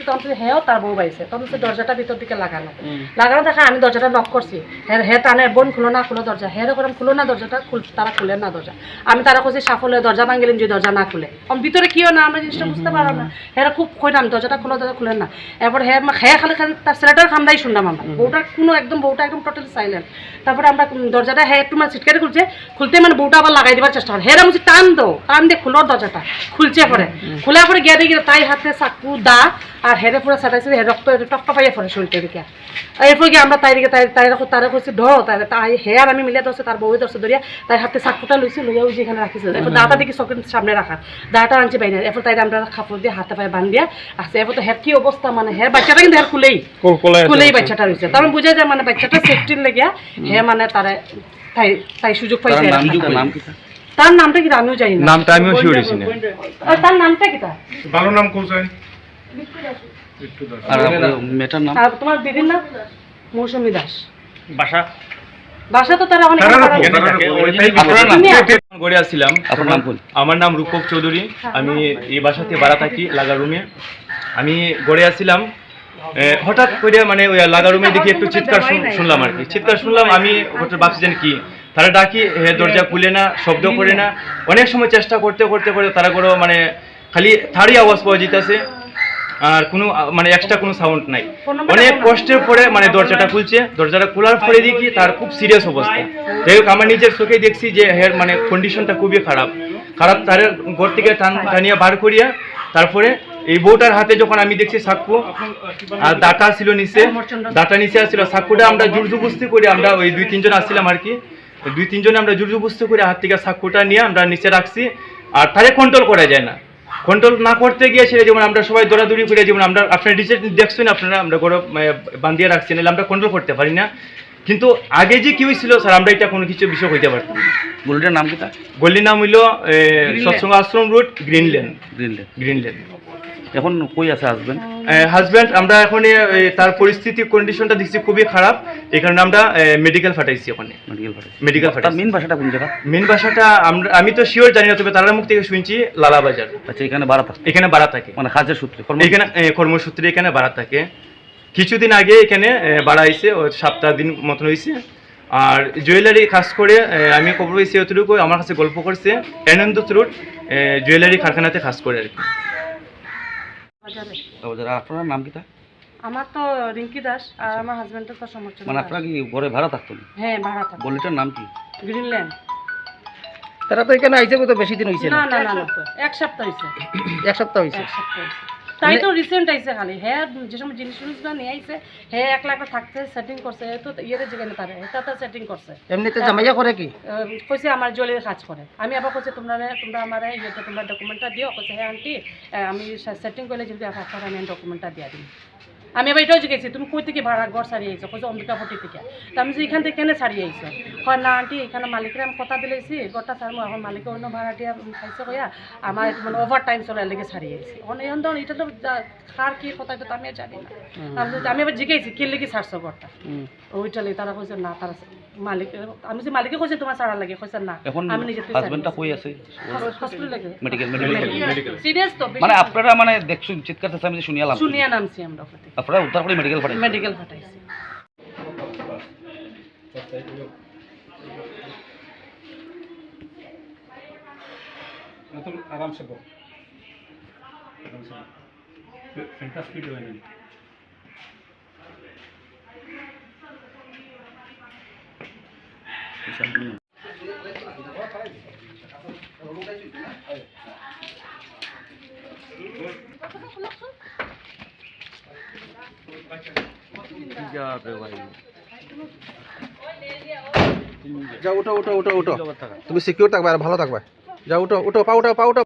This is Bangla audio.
দেখছি তখন হেও তার বউ বাইছে। তখন সে দরজাটা ভিতর দিকে লাগানো লাগানো দেখা আমি দরজাটা নক করছি। হে হে টানে বোন খুলো না খুলো দরজা। হে করে খুলো না দরজাটা খুল তারা খুলে না দরজা। আমি তারা কইছি সাফলে দরজা ভাঙিলাম যে দরজা না খুলে। আমি ভিতরে কিও না আমরা জিনিসটা বুঝতে পারলাম না। হেরা খুব কইলাম দরজাটা খুলো দরজা খুলেন না। এরপর হে হে খালি খালি তার ছেলেটার খামদাই শুনলাম আমরা। বউটার কোনো একদম বউটা একদম টোটালি সাইলেন্ট তারপরে আমরা দরজাটা হে একটু মানে ছিটকারি খুলছে। খুলতে মানে বউটা আবার লাগাই দেওয়ার চেষ্টা করে। হেরা বলছি টান দো টান দিয়ে খুলোর দরজাটা। খুলছে পরে। খোলার পরে গিয়ে দেখি তাই হাতে চাকু দা আর হেরে পুরো সাটাইছে হে রক্ত টপ টপাইয়া পড়ে শরীরটা দিকে এরপর গিয়ে আমরা তাই দিকে তাই তাই রাখো তারা করছি ধরো তাই তাই হে আর আমি মিলিয়ে ধরছে তার বউয়ে ধরছে ধরিয়া তাই হাতে চাকুটা লইছি লইয়া ওই যেখানে রাখিছে এরপর দাটা দেখি চোখের সামনে রাখা দাটা আনছে বাইরে এরপর তাই আমরা কাপড় দিয়ে হাতে পায়ে বান্ধিয়া আছে এরপর তো হের কি অবস্থা মানে হের বাচ্চাটা কিন্তু হের খুলেই খুলেই বাচ্চাটা রয়েছে তার মানে বুঝা যায় মানে বাচ্চাটা সেফটির লেগিয়া। হে মানে তারে তাই তাই সুযোগ পাইছে। তার? তার নামটা কি আমিও জানি না। নামটা আমিও শিওর তার নামটা কি তার ভালো নাম কোথায় আর মেয়েটার নাম? আর তোমার দিদির নাম? মৌসুমী দাস। বাসা। বাসা তো তারা অনেক তারা ভাড়া রাখো, নিয়ে- তারা রাখো, ওইটাই আপনার নাম তুমি গড়ে আসছিলাম। আপনার নাম আমার নাম রূপক চৌধুরী। আমি এই বাসাতে ভাড়া থাকি লাগা রুমে। আমি গড়ে আসছিলাম। হঠাৎ করে মানে ওই লাগা রুমে দেখি একটু চিৎকার শুনলাম আর কি। চিৎকার শুনলাম আমি হঠাৎ ভাবছি যেন কি। তারা ডাকি হে দরজা খুলে না শব্দ করে না। অনেক সময় চেষ্টা করতে করতে করতে তারা করে মানে খালি থারি আওয়াজ পাওয়া যেতেছে। আর কোনো মানে এক্সট্রা কোনো সাউন্ড নাই। অনেক কষ্টের পরে মানে দরজাটা খুলছে। দরজাটা খোলার পরে দেখি তার খুব সিরিয়াস অবস্থা। যাই হোক আমার নিজের চোখে দেখছি যে হের মানে কন্ডিশনটা খুবই খারাপ। খারাপ তার ঘর থেকে টানিয়া বার করিয়া তারপরে এই বউটার হাতে যখন আমি দেখছি সাক্ষু আর ডাটা ছিল নিচে ডাটা নিচে আসছিল। সাক্ষুটা আমরা জুরজুবস্তি করে আমরা ওই দুই তিনজন আসছিলাম আর কি। দুই তিনজনে আমরা জুরজুবস্তি করে হাত থেকে সাক্কুটা নিয়ে আমরা নিচে রাখছি আর তারে কন্ট্রোল করা যায় না। কন্ট্রোল না করতে গিয়ে সে যেমন আমরা সবাই দৌড়াদৌড়ি করে যেমন আমরা আপনার ডিসে দেখছেন, আপনারা আমরা গরম বান্ধিয়ে রাখছি নাহলে আমরা কন্ট্রোল করতে পারি না কিন্তু আগে যে কি হয়েছিল, স্যার, আমরা এটা কোনো কিছু বিষয় হইতে পারতাম না। গলিটার নাম কি তার? গল্লির নাম হইল Satsang Ashram road Greenland Greenland Greenland এখন কই আছে হাজবেন্ড হাজব্যান্ড আমরা এখন তার পরিস্থিতি কন্ডিশনটা দেখছি খুবই খারাপ। এই কারণে আমরা মেডিকেল ফাটাইছি ওখানে মেডিকেল পাঠাই মেডিকেল তার ফাটাইছি মেন ভাষাটা কোন জায়গা? মেন ভাষাটা আমরা আমি তো শিওর জানি না তবে তারার মুখ থেকে শুনছি লালাবাজার। আচ্ছা এখানে বাড়া থাকে। এখানে বাড়া থাকে। মানে কাজের সূত্রে এখানে কর্মসূত্রে এখানে বাড়া থাকে। কিছুদিন আগে এখানে বাড়া হয়েছে সপ্তাহ দিন মতন হয়েছে আর জুয়েলারি কাজ করে আমি খবর হয়েছি অতটুকু আমার কাছে গল্প করছে আনন্দ রুট জুয়েলারি কারখানাতে কাজ করে আর কি। বাজারে। বাজার আর আপনার নাম কি তার আমার তো রিঙ্কি দাস আর আমার হাজবেন্ডের তো সমর্থন মানে আপনারা কি ঘরে ভাড়া থাকতো হ্যাঁ ভাড়া থাকে গলিটার নাম কি? গ্রিনল্যান্ড তারা তো এখানে আইছে তো বেশি দিন হয়েছে না? না না এক সপ্তাহ হয়েছে এক সপ্তাহ হয়েছে এক সপ্তাহ হয়েছে তাই তো রিসেন্ট আইছে খালি। হ্যাঁ যে সময় জিনিস টিনিসগুলো নিয়ে আইছে হ্যাঁ এক লাখ থাকছে সেটিং করছে তো ইয়েতে যেখানে তারে এটা তো সেটিং করছে। এমনিতে জামাইয়া করে কি? কইছে আমার জলের কাজ করে। আমি আবার কইছে তোমরা তোমরা আমার ইয়েতে তোমরা ডকুমেন্টটা দিও। কইছে হ্যাঁ আন্টি আমি সেটিং করলে যদি আপনার আমি ডকুমেন্টটা দিয়ে দিই আমি এবার এটাও জিজ্ঞেস তুমি কই থেকে ভাড়া ঘর সারিয়ে আইছো? কোথাও অম্বিকাপটি থেকে। তা আমি যে এখান থেকে কেন সারিয়ে আইছো? হয় না আন্টি এখানে মালিকের আমি কথা দিলেছি গোটা ছাড়বো এখন মালিকে অন্য ভাড়াটিয়া খাইছে কয়া আমার মানে ওভার টাইম চলে লেগে সারিয়ে আইছি। অনেক এখন ধরুন এটা তো কার কি কথা এটা তো আমি জানি না। আমি এবার জিজ্ঞেছি কে লেগে সারছো ঘরটা? ওইটা লেগে তারা কইছে না তারা আমি যে মালিকে কৈছে তোমাৰ চাৰা লাগে কৈছে না। এখন আমি নিজে হাজবেন্ডটা কই আছে। হসপিটাল লাগে। মেডিকেল মেডিকেল সিরিয়াস তো মানে আপনারা মানে দেখছুন চিৎকার আমি শুনিয়া লাম শুনিয়া নামছি আমরা আপনারা করে মেডিকেল পাঠাই মেডিকেল পাঠাইছি। আরামসে বল। ফ্যান্টাস্টিক যাও উঠো উঠো উঠো উঠো তুমি সিকিউর থাকবে আর ভালো থাকবে যাও উঠো উঠো পা উঠো পা উঠো